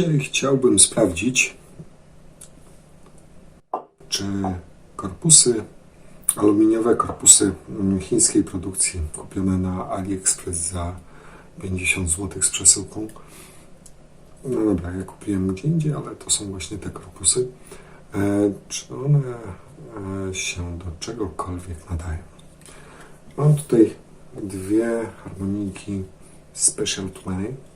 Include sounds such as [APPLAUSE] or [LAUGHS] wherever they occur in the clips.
Dzisiaj chciałbym sprawdzić, czy korpusy, aluminiowe korpusy chińskiej produkcji kupione na AliExpress za 50 zł z przesyłką. No dobra, ja kupiłem gdzie indziej, ale to są właśnie te korpusy. E, czy one e, się do czegokolwiek nadają? Mam tutaj dwie harmonijki Special 20.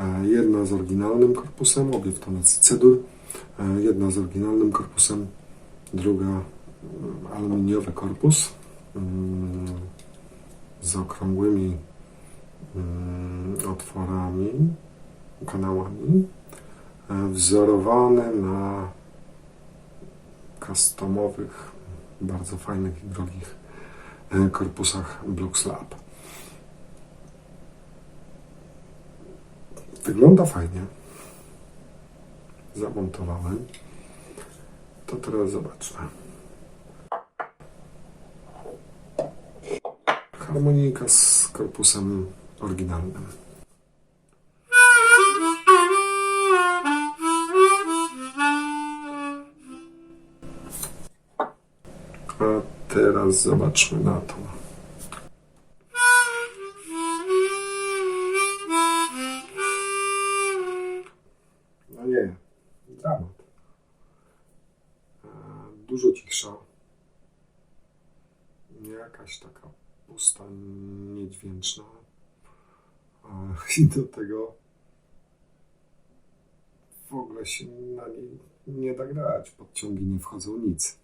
E, Jedna z oryginalnym korpusem, obie w tonacji C-dur. E, Jedna z oryginalnym korpusem, druga mm, aluminiowy korpus mm, z okrągłymi mm, otworami, kanałami, e, wzorowany na customowych, bardzo fajnych i drogich korpusach Blux Lab. Wygląda fajnie. Zamontowałem. To teraz zobaczmy. Harmonika z korpusem oryginalnym. A teraz zobaczmy na to. Nie jakaś taka pusta, niedźwięczna. [LAUGHS] I do tego w ogóle się na niej nie da grać. Podciągi nie wchodzą nic.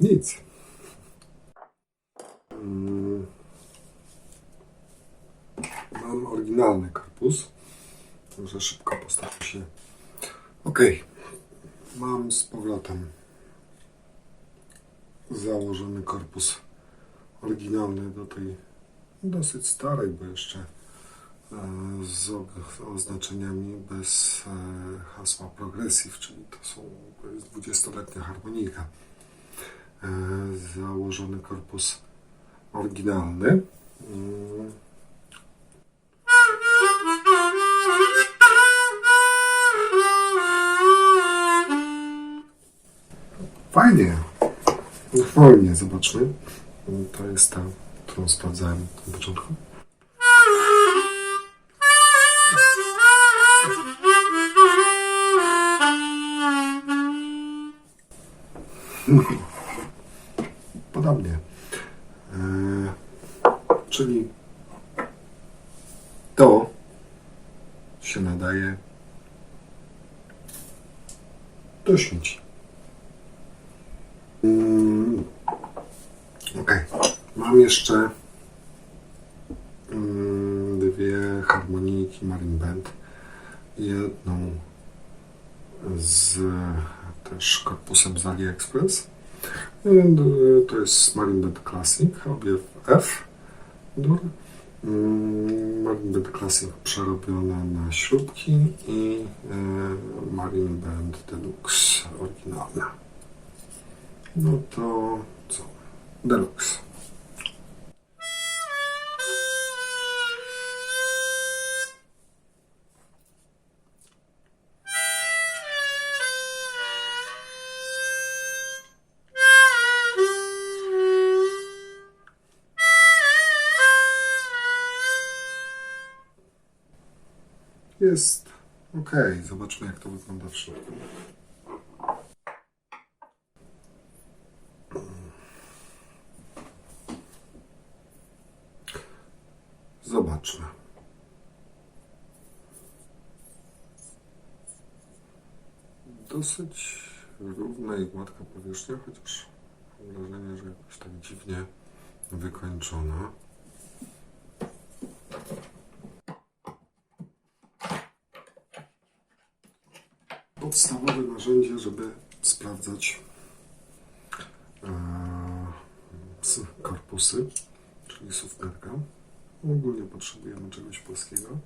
Nic. Mm. Mam oryginalny korpus. Może szybko postaram się. Ok. Mam z powrotem założony korpus oryginalny do tej dosyć starej, bo jeszcze e, z oznaczeniami bez e, hasła Progressive, czyli to są to jest 20-letnia harmonika. E, Założony korpus oryginalny. Fajnie. Fajnie, zobaczmy. To jest ta, którą sprawdzałem na początku. Podobnie. E, czyli to się nadaje do śmieci. Mm, Ok. Jeszcze mm, dwie harmonijki Marine Band. Jedną z też korpusem z AliExpress. To jest Marine Band Classic, obie w F. dur. Mm, Marine Band Classic przerobione na śrubki i y, Marine Band Deluxe oryginalna. No to co? Deluxe. Jest ok. Zobaczmy, jak to wygląda w środku. Zobaczmy. Dosyć równa i gładka powierzchnia, chociaż mam wrażenie, że jakoś tak dziwnie wykończona. podstawowe narzędzie, żeby sprawdzać e, korpusy, czyli suwkarka. Ogólnie potrzebujemy czegoś płaskiego.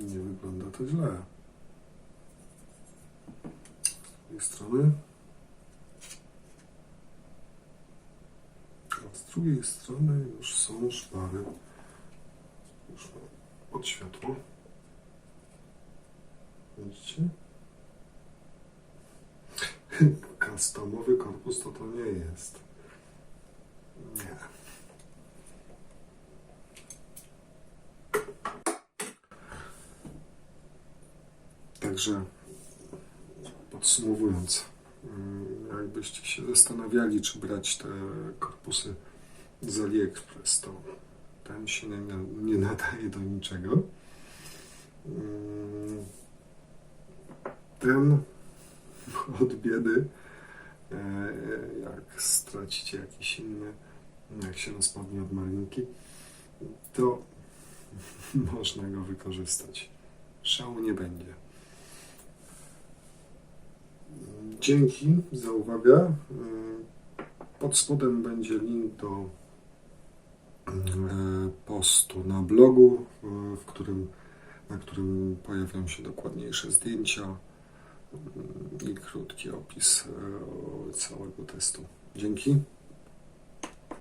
Nie wygląda to źle. Z strony. A z drugiej strony już są szpary. Już mam od światła. Widzicie? Customowy korpus to to nie jest. Nie. Także podsumowując, mm, jakbyście się zastanawiali, czy brać te korpusy z AliExpress, to ten się nie, nie nadaje do niczego. Mm, Ten [LAUGHS] od biedy, e, jak stracicie jakiś inny, jak się rozpadnie od malinki, to [LAUGHS] można go wykorzystać. Szału nie będzie. Dzięki za uwagę. Pod spodem będzie link do e, postu na blogu, e, w którym, na którym pojawią się dokładniejsze zdjęcia mm, i krótki opis e, całego testu. Dzięki.